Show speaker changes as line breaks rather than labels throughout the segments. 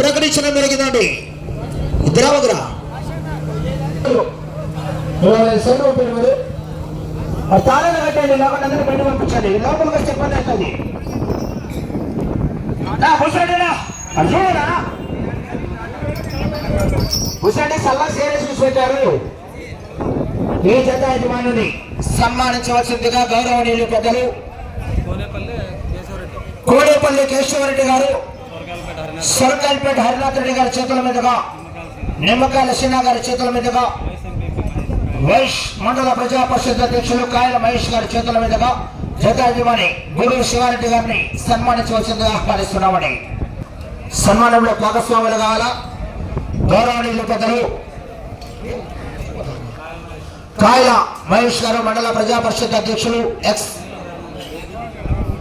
ప్రకటించడం జరిగిందండి ఇద్దరా ఒకరా?
తాళాలు కట్టండి లోపల అందరూ బయట పంపించండి. లోపలికి వచ్చి చెప్పండి అవుతుంది. కూర్చోండిరా కూర్చోండి సల్లా సీరియస్ చూసి పెట్టారు ఈ జత యజమానుని సన్మానించవలసిందిగా గౌరవనీయులు పెద్దలు. కోడేపల్లి కేశవరెడ్డి గారు. సొరకాయలపేట హరినాథ్ రెడ్డి గారి చేతుల మీదుగా నిమ్మకాయల సిన్హా గారి చేతుల మీదుగా వైష్ మండల ప్రజా పరిషత్ అధ్యక్షులు కాయల మహేష్ గారి చేతుల మీదుగా జతాధిపతి గురు శివారెడ్డి గారిని సన్మానించవలసిందిగా ఆహ్వానిస్తున్నామని సన్మానంలో భాగస్వాములు కావాలా? గౌరవనీయులు పెద్దలు కాయల మహేష్ గారు మండల ప్రజా పరిషత్ అధ్యక్షులు ఎక్స్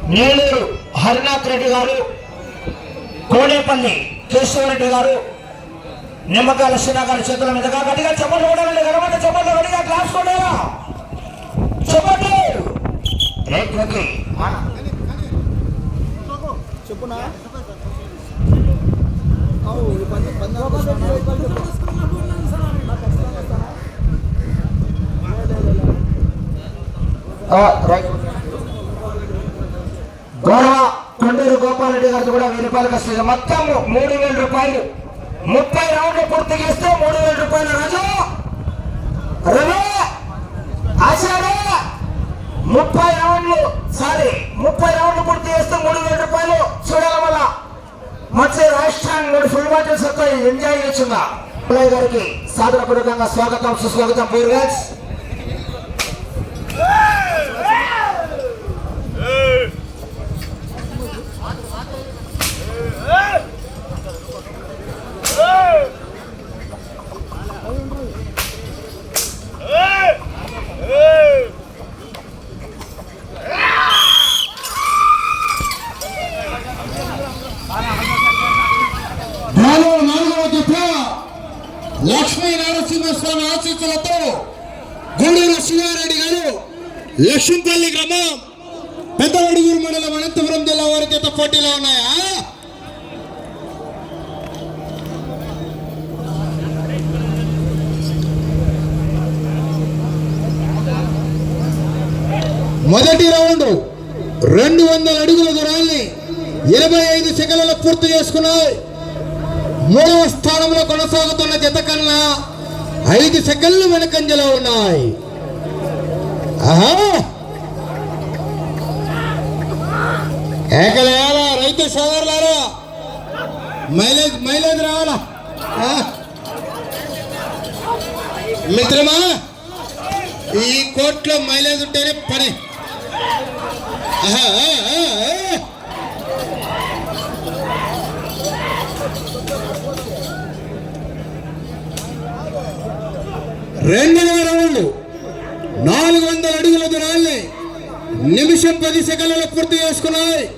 నీలూరు హరినాథ్ రెడ్డి గారు కోడేపల్లి కేశవరెడ్డి గారు నిమ్మకాయల సినా గారి చేతుల మీదుగా గట్టిగా చెప్పలు కొడాలండి గడమంటే చెప్పలు గట్టిగా క్లాస్ కొడాలా చెప్పండి
చెప్పునా?
గౌరవ కొండూరు గోపాలరెడ్డి గారికి కూడా వెయ్యి రూపాయలు వస్తుంది మొత్తం మూడు వేల రూపాయలు. ముప్పై రౌండ్లు పూర్తి చేస్తే మూడు వేల రూపాయలు. రాజు రవి! ఆచార్య! ముప్పై రౌండ్లు. సారీ ముప్పై రౌండ్లు పూర్తి చేస్తే మూడు వేల రూపాయలు. చూడాలి వల్ల మంచి రాష్ట్రాన్ని మూడు ఫుల్ బాటిల్స్ ఎంజాయ్ చేయొచ్చుగా. పుల్లయ్య గారికి సాదరపూర్వకంగా స్వాగతం సుస్వాగతం. పూర్వజ్
నాలుగో నాలుగవ జత లక్ష్మీ నరసింహస్వామి ఆశీస్సులతో గూడూరు శివారెడ్డి గారు లక్ష్మీపల్లి గ్రామం పెద్దవడుగురు మండలం అనంతపురం జిల్లా వారి జత పోటీలో ఉన్నాయా? మొదటి రౌండ్ రెండు వందల అడుగుల దూరాన్ని ఇరవై ఐదు సెకండ్లలో పూర్తి చేసుకున్నాయి. మూడవ స్థానంలో కొనసాగుతున్న జత కన్నా ఐదు సెకండ్లు వెనకంజలో ఉన్నాయి. ఆహా! ఏకలేయాలా రైతు సోదరులారా మైలేజ్ మైలేజ్ రావాలా? మిత్రమా ఈ కోట్లో మైలేజ్ ఉంటేనే పని. రెండవ రౌండ్ నాలుగు వందల అడుగుల దూరాన్ని నిమిషం పది సెకండ్లు పూర్తి చేసుకున్నాయి.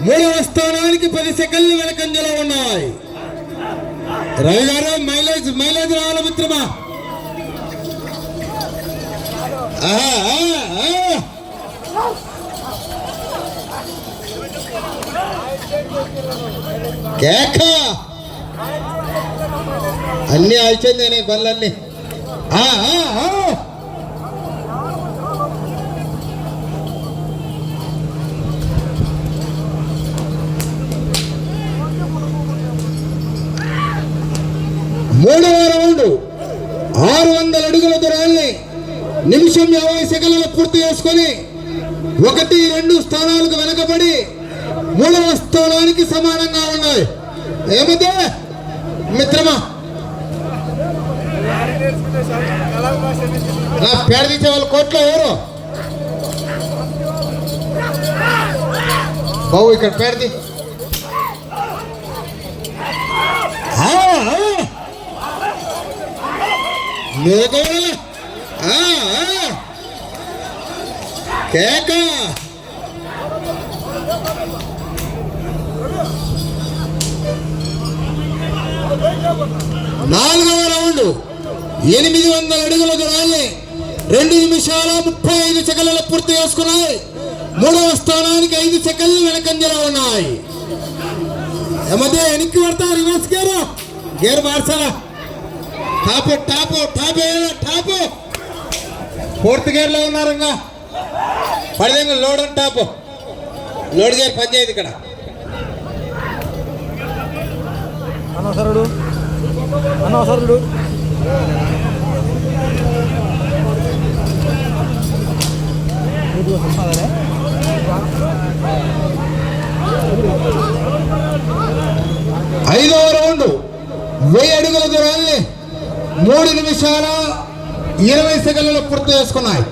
మూడవ స్థానానికి పది సెకండ్లు వెనకంజలో ఉన్నాయి. రవి గారు మైలేజ్ మైలేజ్ రావాలి మిత్రమా? ఆహా, ఆ. కేక! అన్ని అయిపోయిందేనే బండ్లన్నీ. ఆ, ఆ, ఆ. మూడవ రౌండ్. ఆరు వందల అడుగుల దూరాన్ని నిమిషం యాభై సెకండ్లలో పూర్తి చేసుకొని ఒకటి రెండు స్థానాలకు వెనకబడి మూడవ స్థానానికి సమానంగా ఉన్నాయి. ఏమిటే మిత్రమా? నా పేడ తీసే వాళ్ళు కోట్లో ఎవరు? బాబు ఇక్కడ పేడది కేక! నాలుగవ రౌండ్ ఎనిమిది వందల అడుగుల దూరాన్ని రెండు నిమిషాల ముప్పై ఐదు సెకండ్లలో పూర్తి చేసుకున్నాయి. మూడవ స్థానానికి ఐదు సెకండ్లు వెనకంజలో ఉన్నాయి. ఏమదే వెనక్కి పడతా reverse gear? Gear మార్చాలా? Top top top top fourth గేర్లో ఉన్నారు ఇంకా. పడితే load and top load gear పనిచేయదు ఇక్కడ.
అనవసరుడు. అనవసరుడు.
ఐదవ రౌండ్ వెయ్యి అడుగుల దూరాన్ని మూడు నిమిషాల ఇరవై సెకండ్లలో పూర్తి చేసుకున్నాయి.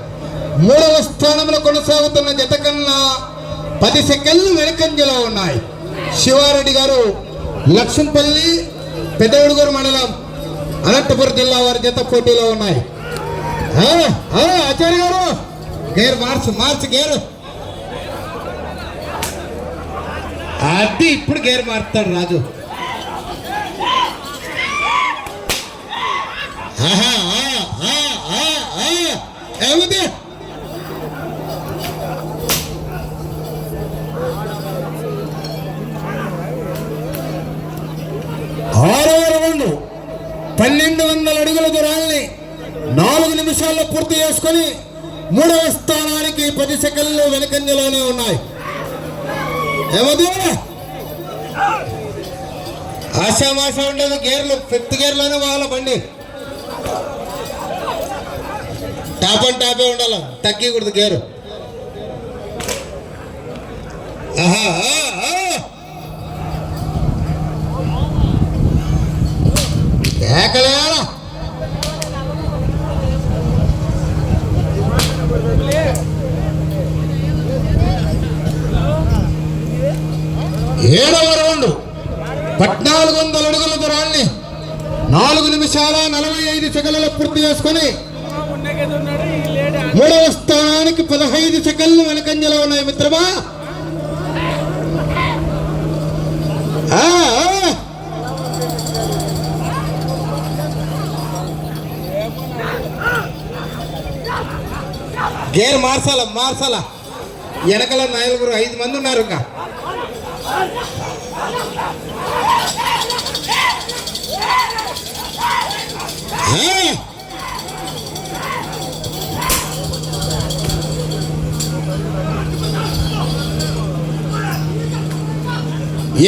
మూడవ స్థానంలో కొనసాగుతున్న జత కన్నా పది సెకండ్లు వెనకంజలో ఉన్నాయి. శివారెడ్డి గారు లక్ష్మపల్లి పెద్దవుడుగూరు మండలం అనంతపురం జిల్లా వారి జత పోటీలో ఉన్నాయి. ఆ, ఆచార్య గారు గేర్ మార్చు మార్చు గేరు. అది ఇప్పుడు గేర్ మారుతాడు రాజు. ఆహా, ఆ, ఆ, ఆ, ఆ. ఏమిటి ఆరవ రౌండ్ పన్నెండు వందల అడుగుల దూరాల్ని నాలుగు నిమిషాల్లో పూర్తి చేసుకొని మూడవ స్థానానికి పది సెకండ్లు వెనకంజలోనే ఉన్నాయి. ఏమది ఆశామాష ఉండదు గేర్లు ఫిఫ్త్ గేర్లోనే వాళ్ళ బండి. టాప్ అండ్ టాపే ఉండాలి తగ్గకూడదు గేరు. ఆహా, పద్నాలుగు వందల అడుగుల దూరాన్ని నాలుగు నిమిషాల నలభై ఐదు సెకండ్లలో పూర్తి చేసుకుని మూడవ స్థానానికి పదహైదు సెకండ్లు వెనకంజలో ఉన్నాయి మిత్రమా? గేర్ మార్చాల మార్చాల? వెనకల నలుగురు ఐదు మంది ఉన్నారు ఇంకా.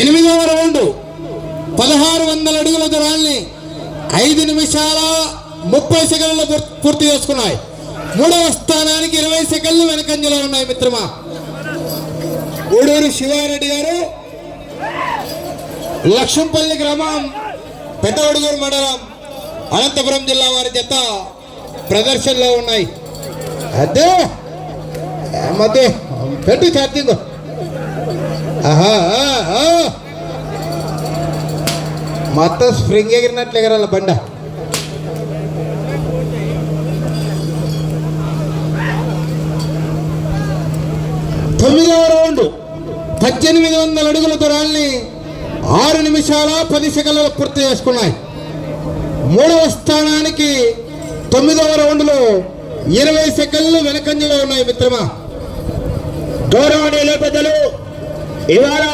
ఎనిమిదవ రౌండ్. పదహారు వందల అడుగుల దూరాన్ని ఐదు నిమిషాల ముప్పై సెకండ్లు పూర్తి చేసుకున్నాయి. మూడవ స్థానానికి ఇరవై సెకండ్లు వెనకంజలో ఉన్నాయి మిత్రమా. గూడూరు శివారెడ్డి గారు. లక్ష్మంపల్లి గ్రామం పెద్దవడుగూరు మండలం అనంతపురం జిల్లా వారి జత ప్రదర్శనలో ఉన్నాయి. అదే మధ్య పెట్టు ఛార్జింగ్ ఆహా మొత్తం స్ప్రింగ్ ఎగిరినట్లు ఎగరాల బండ. తొమ్మిదవ పద్దెనిమిది వందల అడుగుల దూరాల్ని ఆరు నిమిషాల పది సెకండ్లలో పూర్తి చేసుకున్నాయి. మూడవ స్థానానికి తొమ్మిదవ రౌండ్లో ఇరవై సెకండ్లు వెనకంజలో ఉన్నాయి మిత్రమా.
గౌరవనీయుల పెద్దలు ఇవాళ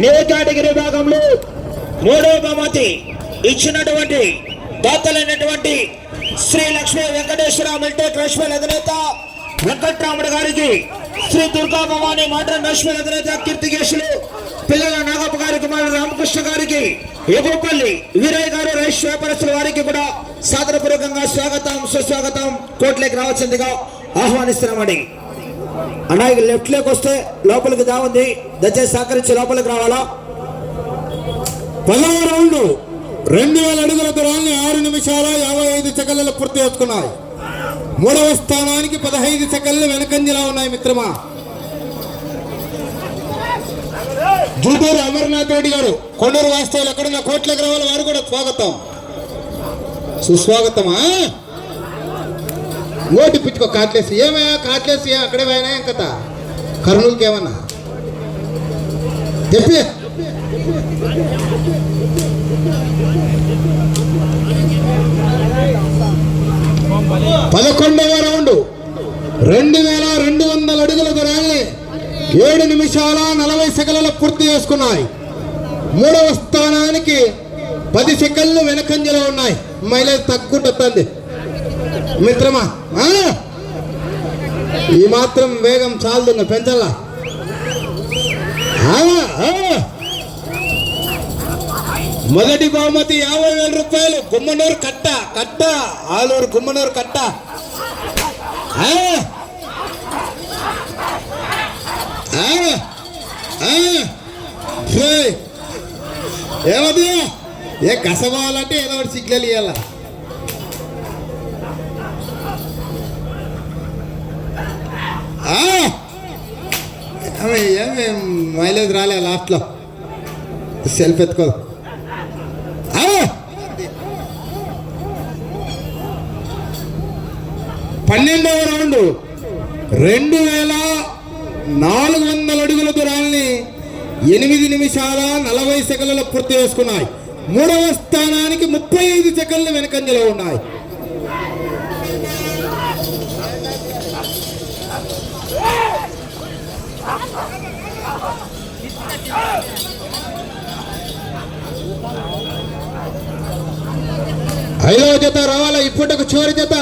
న్యూ కేటగిరీ భాగంలో మూడవ బహుమతి ఇచ్చినటువంటి దాతలైనటువంటి శ్రీ లక్ష్మీ వెంకటేశ్వర మల్టీ క్రష్మల్ అధినేత వెంకట్రాముడు గారికి శ్రీ దుర్గా భవాని మాటన్ రష్మల్ అధినేత కీర్తికేశులు పిల్లల నాగప్ప గారి కుమారుడు రామకృష్ణ గారికి ఎగోపల్లి వీరయ్య గారు రైస్ వ్యాపారస్తుల వారికి కూడా సాదరపూర్వకంగా స్వాగతం సుస్వాగతం. కోట్లేకి రావాల్సిందిగా ఆహ్వానిస్తున్నామని అన్నా లెఫ్ట్లోకి వస్తే లోపలికి దా దయచేసి సహకరించి లోపలికి రావాలా?
పదవ రౌండ్ రెండు వేల అడుగుల దూరాన్ని ఆరు నిమిషాల యాభై ఐదు సెకండ్లలో పూర్తి చేసుకున్నాయి. మూడవ స్థానానికి పదహైదు సెకండ్లు వెనకంజలా ఉన్నాయి మిత్రమా. జూటూరు అమర్నాథ్ రెడ్డి గారు కొండూరు వాస్తవులు ఎక్కడున్న కోట్ల గ్రామాల వారు కూడా స్వాగతం. సుస్వాగతమా? ఓటి పిచ్చుకో కాట్లేసి. ఏమయ్యా కాట్లేసి అక్కడే పోయినా ఏం కథ? కర్నూలుకి ఏమన్నా? చెప్పి. పదకొండవ రౌండ్. రెండు వేల రెండు వందల అడుగుల దూరాన్ని ఏడు నిమిషాల నలభై సెకండ్ల పూర్తి చేసుకున్నాయి. మూడవ స్థానానికి పది సెకండ్లు వెనకంజలో ఉన్నాయి. మైలేజ్ తగ్గుంటుంది మిత్రమా? ఈ మాత్రం వేగం చాలుతుంది పెంచాలా ఆ. మొదటి బహుమతి యాభై వేల రూపాయలు. గుమ్మనూరు కట్ట కట్ట. ఆలూరు గుమ్మనూరు కట్ట. ఆ. ఏమది? ఏ కసవాలంటే ఏదో ఒకటి సిగ్నల్ ఇవ్వాల ఏమి మైలేజ్ రాలే లాస్ట్లో. సెల్ఫ్ ఎత్తుకోదు పన్నెండవ రౌండ్. రెండు వేల నాలుగు వందల అడుగుల దూరాన్ని ఎనిమిది నిమిషాల నలభై సెకండ్లలో పూర్తి చేసుకున్నాయి. మూడవ స్థానానికి ముప్పై ఐదు సెకండ్లు వెనకంజలో ఉన్నాయి. ఐదవ జత రావాలా? ఇప్పటికి చివరి జత.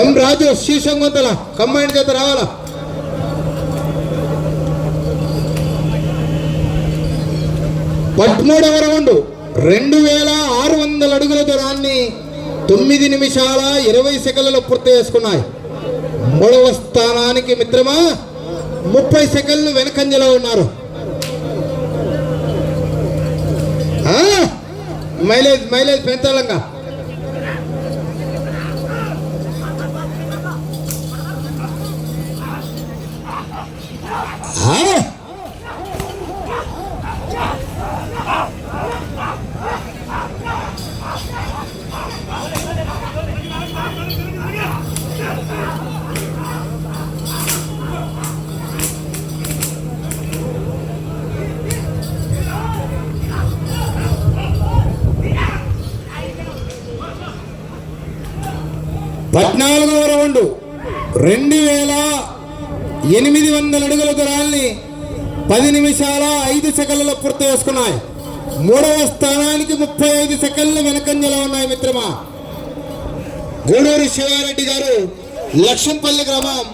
ఎం రాజు శ్రీశంగొంతల కంబైన్ చేత రావాలా? పదమూడవ రౌండ్ రెండు వేల ఆరు వందల అడుగుల దూరాన్ని తొమ్మిది నిమిషాల ఇరవై సెకండ్లలో పూర్తి చేసుకున్నాయి. మూడవ స్థానానికి మిత్రమా ముప్పై సెకండ్లు వెనకంజలో ఉన్నారు. మైలేజ్ మైలేజ్ పెంచాలంగా. రెండు వేల ఎనిమిది వందల అడుగుల దూరాన్ని పది నిమిషాల ఐదు సెకండ్లలో పూర్తి చేసుకున్నాయి. మూడవ స్థానానికి ముప్పై ఐదు సెకండ్లు వెనకంజలో ఉన్నాయి మిత్రమా. గూడూరు శివారెడ్డి గారు లక్ష్మంపల్లి గ్రామం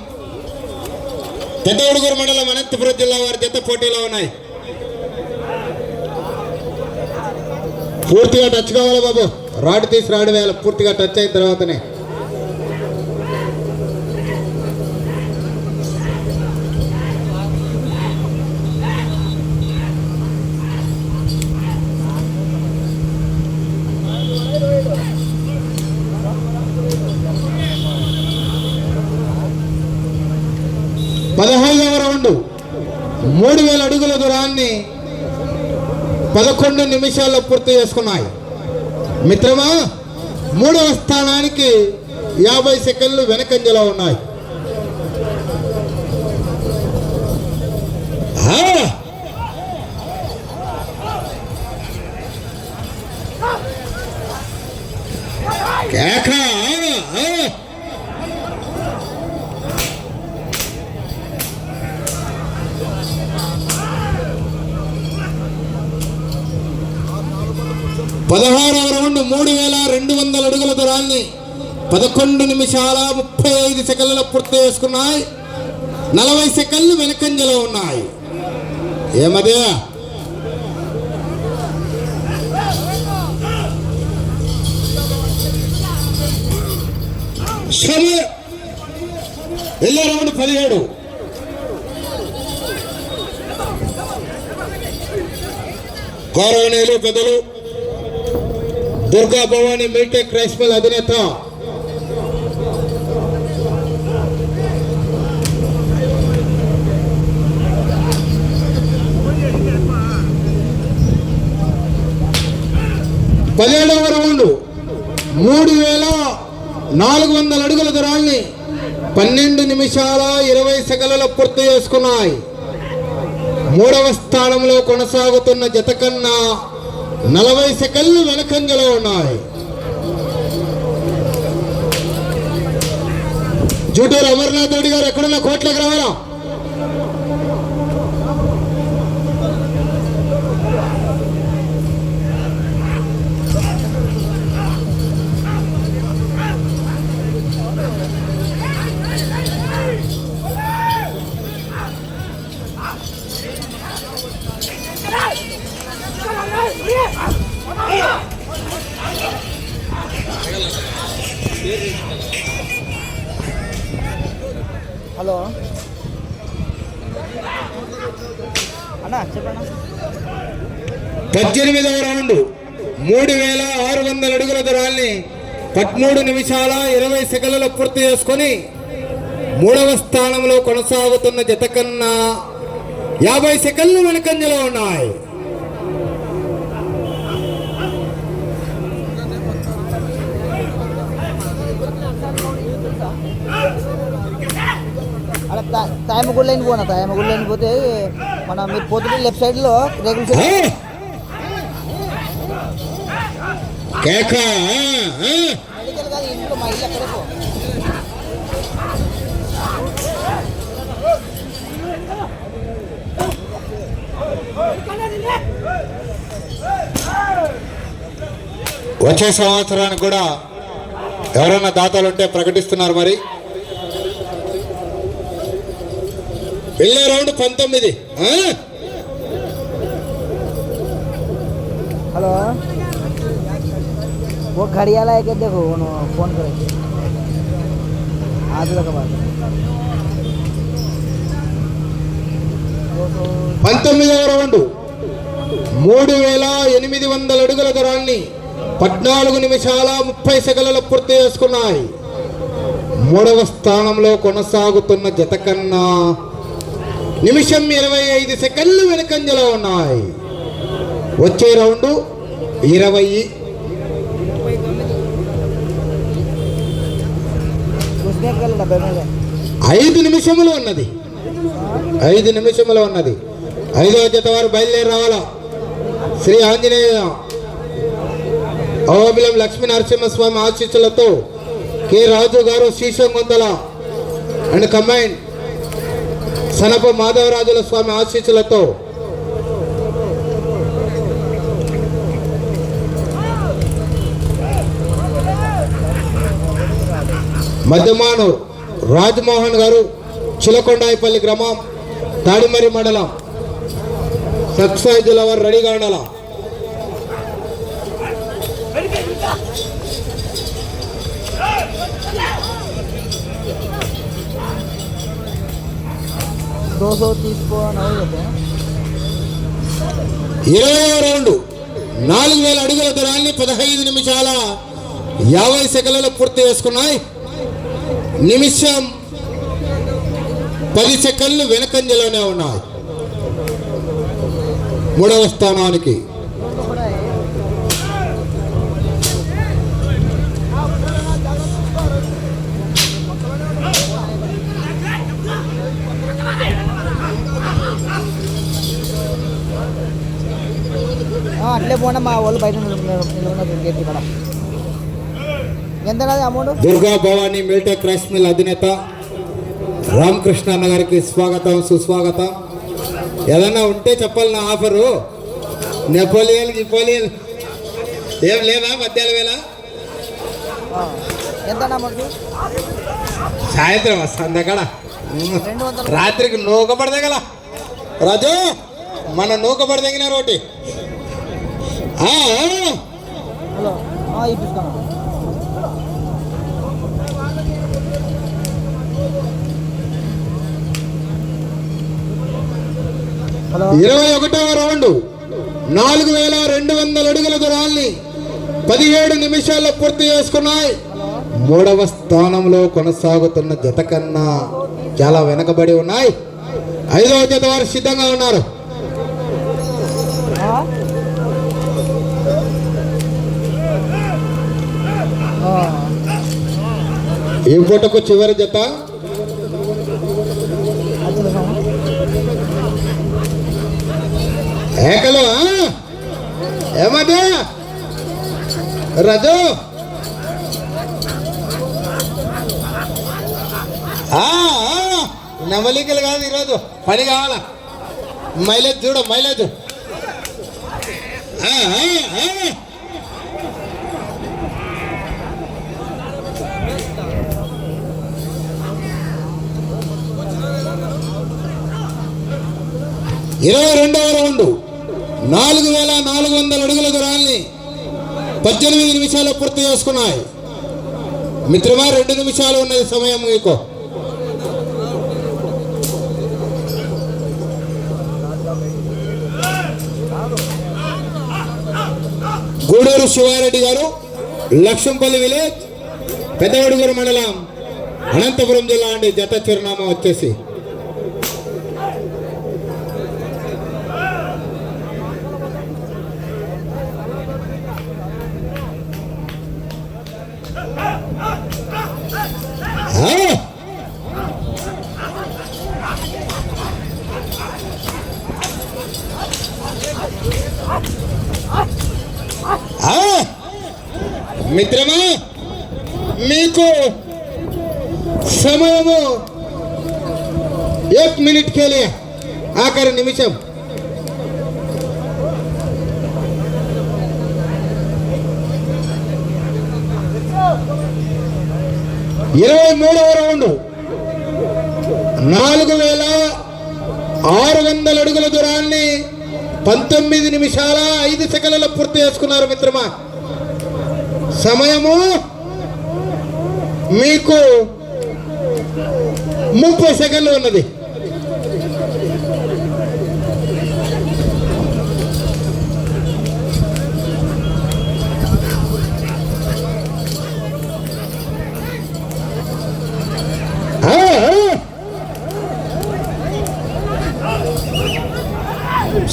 పెద్దగుడుగురు మండలం అనంతపురం జిల్లా వారి జత పోటీలో ఉన్నాయి. పూర్తిగా టచ్ కావాలి బాబు. రాడ్ తీసి రాడు వేయాలి పూర్తిగా టచ్ అయిన తర్వాతనే పదహైదవ రౌండ్ మూడు వేల ప్రయాణాన్ని పదకొండు నిమిషాల్లో పూర్తి చేసుకున్నాయి. మిత్రమా మూడవ స్థానానికి యాభై సెకండ్లు వెనకంజలో ఉన్నాయి. ఆ! పదహారవ రౌండ్ మూడు వేల రెండు వందల అడుగుల దూరాన్ని పదకొండు నిమిషాల ముప్పై ఐదు సెకండ్లలో పూర్తి చేసుకున్నాయి. నలభై సెకండ్లు వెనకంజలో ఉన్నాయి. ఏమదే వెళ్ళే రౌండ్ పదిహేడు. గౌరవనీయులు పెద్దలు దుర్గా భవాని మిల్టెక్ రైస్ మిల్ అధినేత. పదిహేడవ రౌండ్. మూడు వేల నాలుగు వందల అడుగుల దూరాన్ని పన్నెండు నిమిషాల ఇరవై సెకలలో పూర్తి చేసుకున్నాయి. మూడవ స్థానంలో కొనసాగుతున్న జత కన్నా నలభై సెకండ్లు వెనకంజలో ఉన్నాయి. జూటూరు అమర్నాథ్ రెడ్డి గారు ఎక్కడున్న కోట్లకు రావాలా? పద్దెనిమిదవ రౌండ్. మూడు వేల ఆరు వందల అడుగుల దూరాన్ని పదమూడు నిమిషాల ఇరవై సెకండ్లలో పూర్తి చేసుకొని మూడవ స్థానంలో కొనసాగుతున్న జత కన్నా యాభై సెకండ్లు వెనకంజలో ఉన్నాయి.
అక్కడ తాయమగుడి లైన్ పోనా తాయమగుడి లైన్ పోతే మన మీరు పోతుంటే లెఫ్ట్ సైడ్లో రేగుల
ఆ?
షెడ్
కేక ఆ, ఆ.
మెడికల్ కాదు ఇంట్లో మా ఇల్లు అక్కడే పో
వచ్చే సంవత్సరానికి కూడా ఎవరైనా దాతలు ఉంటే ప్రకటిస్తున్నారు మరి వెళ్ళే రౌండ్ పంతొమ్మిది ఆ?
हेलो वो घड़ियाला है क्या देखो वो फोन करे आज लगा बात वो तो
పంతొమ్మిదవ రౌండ్ మూడు వేల ఎనిమిది వందల అడుగుల దూరాన్ని పద్నాలుగు నిమిషాల ముప్పై సెకండ్లలో పూర్తి చేసుకున్నాయి మూడవ స్థానంలో కొనసాగుతున్న జత కన్నా నిమిషం ఇరవై ఐదు సెకండ్లు వెనుకంజలో ఉన్నాయి. వచ్చే రౌండు ఇరవై ఐదు నిమిషములు ఉన్నది. ఐదు నిమిషములు ఉన్నది. ఐదో జత వారు బయలుదేరి రావాలా? శ్రీ ఆంజనేయ అవబిలం లక్ష్మీ నరసింహస్వామి ఆశీస్సులతో కె రాజు గారు శ్రీశంకొందల అండ్ కంబైన్ సనప మాధవరాజుల స్వామి ఆశీస్సులతో మధ్యమాను రాజ్మోహన్ గారు చిలకొండాయిపల్లి గ్రామం తాడిమరి మండలం సబ్సైజుల వారు రెడీగా ఉండాలా ఇరవై రౌండ్. నాలుగు వేల అడుగుల దూరాన్ని పదహైదు నిమిషాల యాభై సెకండ్లలో పూర్తి చేసుకున్నాయి. నిమిషం పది సెకండ్లు వెనకంజలోనే ఉన్నాయి. మూడవ స్థానానికి
అట్లే పోండి మా వాళ్ళు బయట ఎంత amount?
Durga Bhavani Miltech rice mill అధినేత రామకృష్ణ అన్న గారికి స్వాగతం సుస్వాగతం. ఏదన్నా ఉంటే చెప్పాలి నా ఆఫరు. నెపోలియన్ గిపోలియన్. ఏం లేదా మధ్యాహ్నం వేళ?
ఎంత
సాయంత్రం వస్తుంది అక్కడ రాత్రికి నూక పడదే కదా. రాజు మన నూక పడదగిన రోటి ఆ, ఆ.
హలో ఇప్పిస్తాను హలో
ఇరవై ఒకటవ రౌండ్. నాలుగు వేల రెండు వందల అడుగుల దూరాల్ని పదిహేడు నిమిషాల్లో పూర్తి చేసుకున్నాయి. మూడవ స్థానంలో కొనసాగుతున్న జత కన్నా చాలా వెనకబడి ఉన్నాయి. ఐదవ జత వారు సిద్ధంగా ఉన్నారు. ఈ పూటకు చివరి జత? ఏకలు ఏమదే? రజు? ఆ, నవలికలు కాదు ఈరోజు. పని కావాలా? మైలేజ్ చూడు మైలేజ్. ఇరవై రెండవ రౌండ్. నాలుగు వేల నాలుగు వందల అడుగుల దూరాన్ని పద్దెనిమిది నిమిషాలు పూర్తి చేసుకున్నాయి. మిత్రమా రెండు నిమిషాలు ఉన్నది సమయం మీకు. గూడూరు శివారెడ్డి గారు లక్ష్మంపల్లి విలేజ్ పెద్దవడుగురు మండలం అనంతపురం జిల్లా అండి జత చిరునామా వచ్చేసి మిత్రమా మీకు సమయము एक मिनट के लिए ఆఖరి నిమిషం ఇరవై మూడవ రౌండ్ నాలుగు వేల ఆరు వందల అడుగుల దూరాన్ని పంతొమ్మిది నిమిషాల ఐదు సెకండ్లలో పూర్తి చేసుకున్నారు మిత్రమా సమయము మీకు ముప్పై సెకండ్లు ఉన్నది.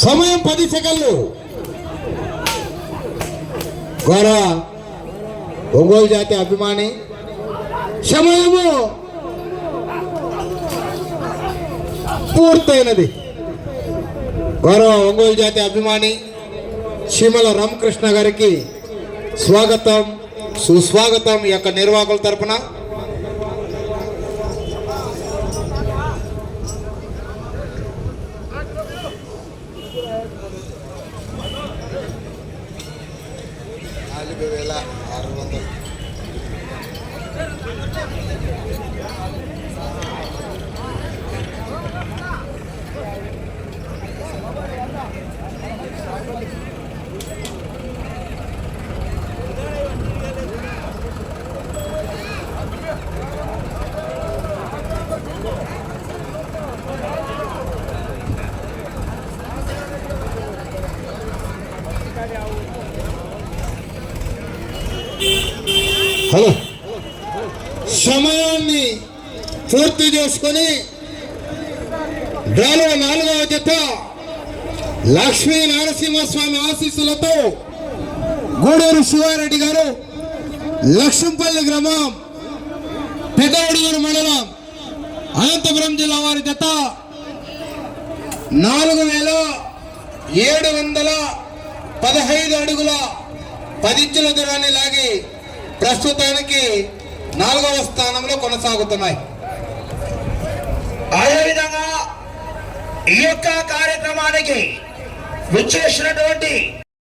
సమయం పది సెకండ్లు. గౌరవ ఒంగోలు జాతి అభిమాని. సమయము పూర్తయినది. గౌరవ ఒంగోలు జాతి అభిమాని చీమల రామకృష్ణ గారికి స్వాగతం సుస్వాగతం ఈ యొక్క నిర్వాహకుల తరపున. హలో. సమయాన్ని పూర్తి చేసుకొని డ్రాలో నాలుగవ జత లక్ష్మీ నరసింహస్వామి ఆశీస్సులతో గూడూరు శివారెడ్డి గారు లక్ష్మంపల్లి గ్రామం పెద్దవడియూరు మండలం అనంతపురం జిల్లా వారి జత నాలుగు వేల ఏడు వందల పదహైదు అడుగుల పదించుల దూరాన్ని లాగి ప్రస్తుతానికి నాలుగవ స్థానంలో కొనసాగుతున్నాయి.
అదేవిధంగా ఈ యొక్క కార్యక్రమానికి విచ్చేసినటువంటి